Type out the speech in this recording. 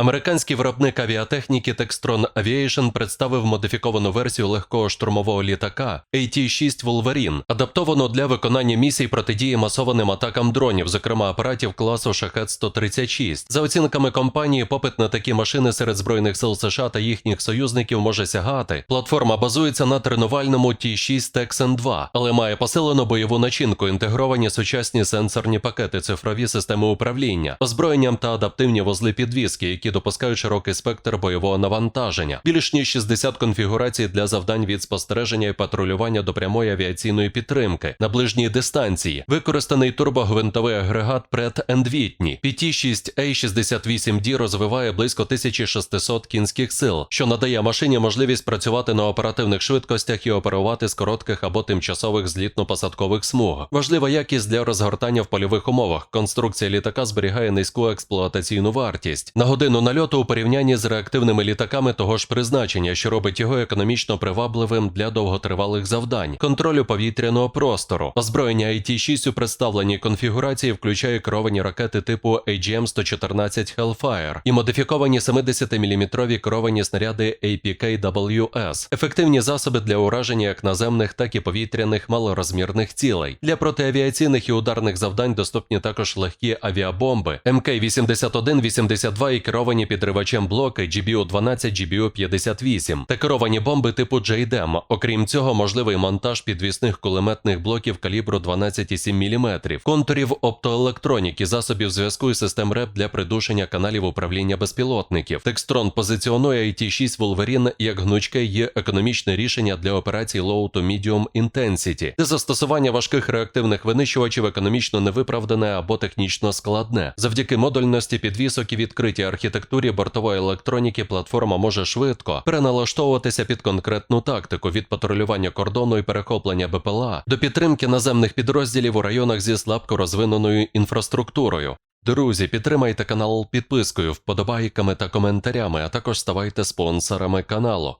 Американський виробник авіатехніки Textron Aviation представив модифіковану версію легкого штурмового літака AT-6 Wolverine, адаптовану для виконання місій протидії масованим атакам дронів, зокрема апаратів класу Шахет-136. За оцінками компанії, попит на такі машини серед збройних сил США та їхніх союзників може сягати. Платформа базується на тренувальному T6 Texan 2, але має посилену бойову начинку, інтегровані сучасні сенсорні пакети, цифрові системи управління, озброєнням та адаптивні вузли підвіски, які допускають широкий спектр бойового навантаження, більш ніж 60 конфігурацій для завдань від спостереження і патрулювання до прямої авіаційної підтримки на ближній дистанції, використаний турбогвинтовий агрегат Pratt Whitney. PT6A68D розвиває близько 1600 кінських сил, що надає машині можливість працювати на оперативних швидкостях і оперувати з коротких або тимчасових злітно-посадкових смуг. Важлива якість для розгортання в польових умовах. Конструкція літака зберігає низьку експлуатаційну вартість на годину нальоту у порівнянні з реактивними літаками того ж призначення, що робить його економічно привабливим для довготривалих завдань, контролю повітряного простору. Озброєння IT-6 у представленій конфігурації включає керовані ракети типу AGM-114 Hellfire і модифіковані 70-мм керовані снаряди APK-WS, ефективні засоби для ураження як наземних, так і повітряних малорозмірних цілей. Для протиавіаційних і ударних завдань доступні також легкі авіабомби МК-81-82 і керовані підривачем блоки GBU-12, GBU-58 та керовані бомби типу JDAM. Окрім цього, можливий монтаж підвісних кулеметних блоків калібру 12,7 мм, контурів оптоелектроніки, засобів зв'язку і систем РЕП для придушення каналів управління безпілотників. Текстрон позиціонує IT-6 Wolverine як гнучке є економічне рішення для операцій Low to Medium Intensity, де застосування важких реактивних винищувачів економічно невиправдане або технічно складне. Завдяки модульності підвісок і відкритій архітектурі бортової електроніки платформа може швидко переналаштовуватися під конкретну тактику від патрулювання кордону і перехоплення БПЛА до підтримки наземних підрозділів у районах зі слабко розвиненою інфраструктурою. Друзі, підтримайте канал підпискою, вподобайками та коментарями, а також ставайте спонсорами каналу.